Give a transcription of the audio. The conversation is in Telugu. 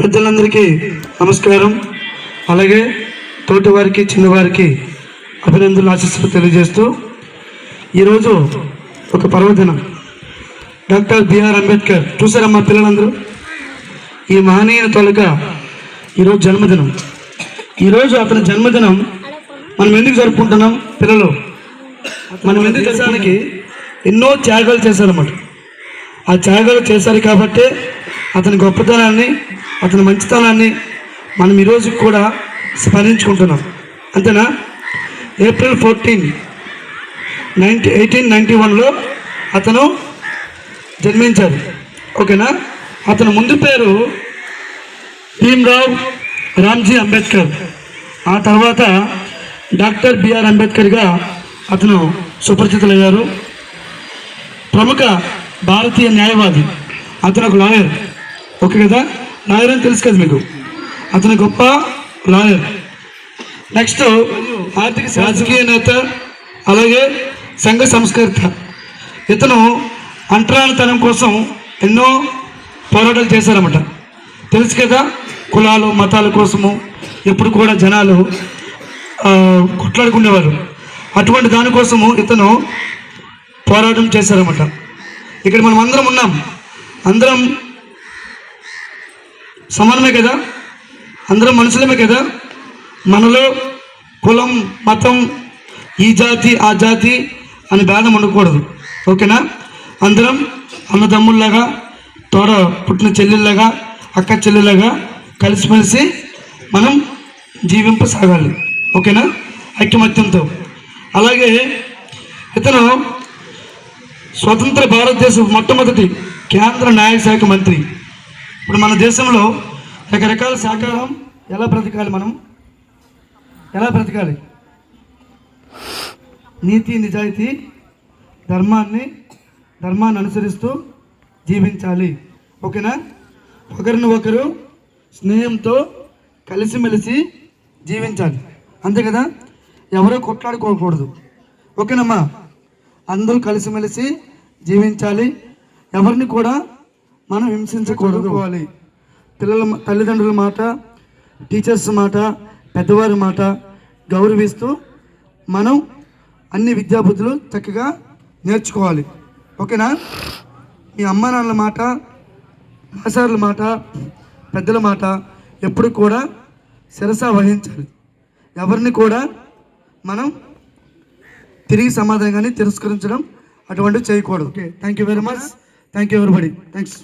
పెద్దలందరికీ నమస్కారం. అలాగే తోటివారికి చిన్నవారికి అభినందనలు ఆశీస్సులు తెలియజేస్తూ ఈరోజు ఒక పర్వదినం. డాక్టర్ బిఆర్ అంబేద్కర్ చూసారమ్మా పిల్లలందరూ? ఈ మహనీయుల తొలక ఈరోజు జన్మదినం. ఈరోజు అతని జన్మదినం మనం ఎందుకు జరుపుకుంటున్నాం పిల్లలు? మనం ఎందుకు దేశానికి ఎన్నో త్యాగాలు చేశారన్నమాట. ఆ త్యాగాలు చేశారు కాబట్టి అతని గొప్పతనాన్ని అతని మంచితనాన్ని మనం ఈరోజు కూడా స్మరించుకుంటున్నాం. అంతేనా? April fourteen ninety eighteen ninety వన్లో అతను జన్మించారు. ఓకేనా? అతని ముందు పేరు భీమ్రావ్ రామ్జీ అంబేద్కర్. ఆ తర్వాత డాక్టర్ బిఆర్ అంబేద్కర్గా అతను సుపరిచితులయ్యారు. ప్రముఖ భారతీయ న్యాయవాది. అతను ఒక లాయర్. ఓకే కదా? లాయర్ అని తెలుసు కదా మీకు? అతను గొప్ప లాయర్. నెక్స్ట్ ఆర్థిక రాజకీయ నేత అలాగే సంఘ సంస్కర్త. ఇతను అంటరానితనం కోసం ఎన్నో పోరాటాలు చేశారన్నమాట. తెలుసు కదా కులాలు మతాల కోసము ఎప్పుడు కూడా జనాలు కొట్లాడుకునేవారు. అటువంటి దానికోసము ఇతను పోరాటం చేశారన్నమాట. ఇక్కడ మనం అందరం ఉన్నాం. అందరం సమానమే కదా? అందరం మనుషులమే కదా? మనలో కులం మతం ఈ జాతి ఆ జాతి అని భేదం ఉండకూడదు. ఓకేనా? అందరం అన్నదమ్ముల్లాగా తోడ పుట్టిన చెల్లెళ్ళగా అక్క చెల్లెల్లాగా కలిసిమెలిసి మనం జీవింపసాగాలి. ఓకేనా? ఐక్యమత్యంతో. అలాగే ఇతను స్వతంత్ర భారతదేశం మొట్టమొదటి కేంద్ర న్యాయశాఖ మంత్రి. ఇప్పుడు మన దేశంలో రకరకాల సహకారం ఎలా బ్రతకాలి మనం? ఎలా బ్రతకాలి? నీతి నిజాయితీ ధర్మాన్ని ధర్మాన్ని అనుసరిస్తూ జీవించాలి. ఓకేనా? ఒకరిని ఒకరు స్నేహంతో కలిసిమెలిసి జీవించాలి. అంతే కదా? ఎవరూ కొట్లాడుకోకూడదు. ఓకేనమ్మా? అందరూ కలిసిమెలిసి జీవించాలి. ఎవరిని కూడా మనం హింసించకూడదు. పిల్లల తల్లిదండ్రుల మాట టీచర్స్ మాట పెద్దవారి మాట గౌరవిస్తూ మనం అన్ని విద్యాబుద్ధులు చక్కగా నేర్చుకోవాలి. ఓకేనా? మీ అమ్మ నాన్నల మాట ఆచారుల మాట పెద్దల మాట ఎప్పుడు కూడా శిరస వహించాలి. ఎవరిని కూడా మనం తిరిగి సమాధానం కానీ తిరస్కరించడం అటువంటివి చేయకూడదు. Okay thank you very much. Thank you everybody thanks